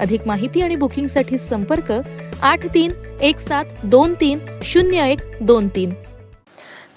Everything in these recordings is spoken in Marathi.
अधिक माहिती आणि बुकिंगसाठी संपर्क आठ तीन एक सात दोन तीन शून्य एक दोन तीन.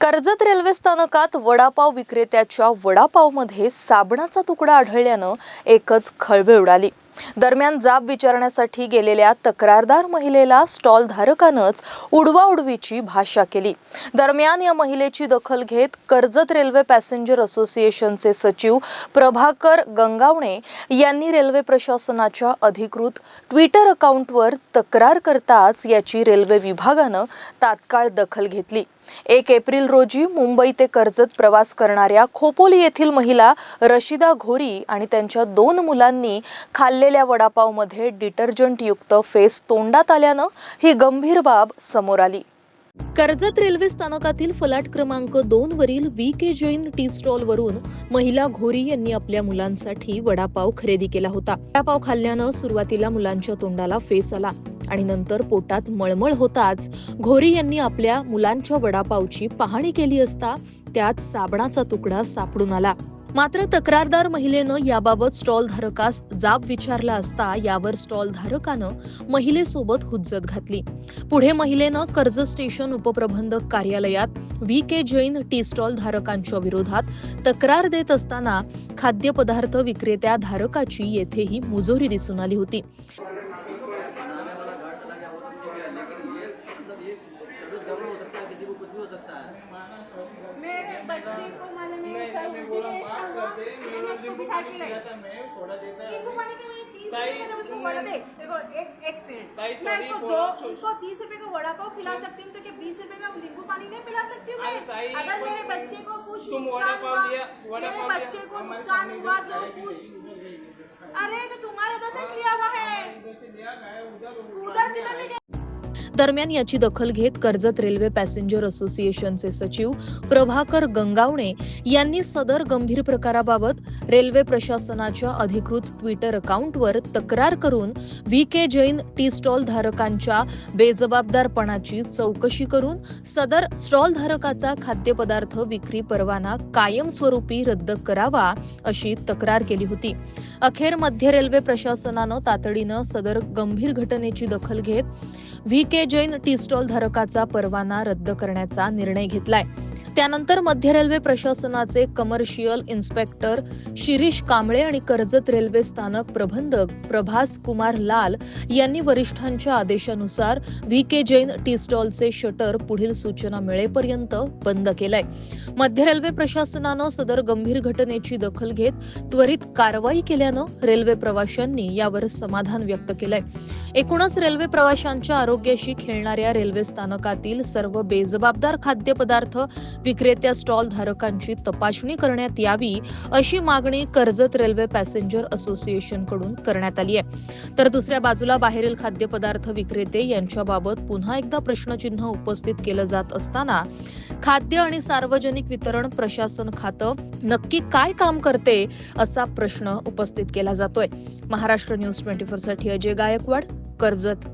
कर्जत रेल्वे स्थानकात वडापाव विक्रेत्याच्या वडापावमध्ये साबणाचा तुकडा आढळल्यानं एकच खळबळ उडाली. दरम्यान जाब विचारण्यासाठी गेलेल्या तक्रारदार महिलेला स्टॉल धारकानंच उडवाउडवीची भाषा केली. दरम्यान या महिलेची दखल घेत कर्जत रेल्वे पॅसेंजर असोसिएशनचे सचिव प्रभाकर गंगावणे यांनी रेल्वे प्रशासनाच्या अधिकृत ट्विटर अकाउंटवर तक्रार करताच याची रेल्वे विभागानं तात्काळ दखल घेतली. एक एप्रिल रोजी मुंबई ते कर्जत प्रवास करणाऱ्या खोपोली येथील महिला रशिदा घोरी आणि त्यांच्या दोन मुलांनी खाल्लेल्या वडापावमध्ये डिटर्जंट युक्त फेस तोंडात आल्यानं ही गंभीर बाब समोर आली. कर्जत रेल्वे स्थानकातील फलाट क्रमांक दोन वरील V K Jain tea stall वरून महिला घोरी यांनी आपल्या मुलांसाठी वडापाव खरेदी केला होता. वडापाव खाल्ल्यानं सुरुवातीला मुलांच्या तोंडाला फेस आला. आणि नंतर पोटात मळमळ होताच घोरी यांनी आपल्या मुलांच्या वडापावची पाहणी केली असता त्यात साबणाचा तुकडा सापडून आला. मात्र तक्रारदार महिलेनं याबाबत स्टॉल धारकास जाब विचारला असता यावर स्टॉल धारकानं महिलेसोबत हुज्जत घातली. पुढे महिलेनं कर्ज स्टेशन उपप्रबंधक कार्यालयात V. K. Jain tea stall धारकांच्या विरोधात तक्रार देत असताना खाद्यपदार्थ विक्रेत्या धारकाची येथेही मुजोरी दिसून आली होती. मेरे बच्चे को मालूम है सर उल्टी ऐसा हुआ मैंने उसको बिठा के लाई नींबू पानी के मैं तीस रुपए का जब उसको वड़ा दे देखो एक एक सेकंड मैं इसको दो इसको तीस रुपए का वड़ा पाव खिला सकती हूँ तो क्या बीस रुपए का नींबू पानी नहीं पिला सकती हूँ मैं? अगर मेरे बच्चे को कुछ नुकसान हुआ मेरे बच्चे को नुकसान हुआ तो कुछ अरे तो तुम्हारे इधर से लिया हुआ है। उधर किधर नहीं दरम्यान याची दखल घेत कर्जत रेल्वे पॅसेंजर असोसिएशनचे सचिव प्रभाकर गंगावणे यांनी सदर गंभीर प्रकाराबाबत रेल्वे प्रशासनाच्या अधिकृत ट्विटर अकाउंटवर तक्रार करून V K Jain tea stall धारकांच्या बेजबाबदारपणाची चौकशी करून सदर स्टॉल धारकाचा खाद्यपदार्थ विक्री परवाना कायमस्वरूपी रद्द करावा अशी तक्रार केली होती. अखेर मध्य रेल्वे प्रशासनानं तातडीनं सदर गंभीर घटनेची दखल घेत V K Jain tea stall धारकाचा परवाना रद्द करण्याचा निर्णय घेतलाय. त्यानंतर मध्य रेल्वे प्रशासनाचे कमर्शियल इन्स्पेक्टर शिरीष कांबळे आणि कर्जत रेल्वे स्थानक प्रबंधक प्रभास कुमार लाल यांनी वरिष्ठांच्या आदेशानुसार व्ही के जैन टी स्टॉलचे शटर पुढील सूचना मिळेपर्यंत बंद केलंय. मध्य रेल्वे प्रशासनानं सदर गंभीर घटनेची दखल घेत त्वरित कारवाई केल्यानं रेल्वे प्रवाशांनी यावर समाधान व्यक्त केलंय. एकूणच रेल्वे प्रवाशांच्या आरोग्याशी खेळणाऱ्या रेल्वे स्थानकातील सर्व बेजबाबदार खाद्यपदार्थ विक्रेत्या स्टॉल धारकांची तपासणी करण्यात यावी अशी मागणी कर्जत रेल्वे पॅसेंजर असोसिएशनकडून करण्यात आली आहे. तर दुसऱ्या बाजूला बाहेरील खाद्यपदार्थ विक्रेते यांच्याबाबत पुन्हा एकदा प्रश्नचिन्ह उपस्थित केलं जात असताना खाद्य आणि सार्वजनिक वितरण प्रशासन खातं नक्की काय काम करते असा प्रश्न उपस्थित केला जातोय. महाराष्ट्र न्यूज ट्वेंटी फोरसाठी अजय गायकवाड कर्जत.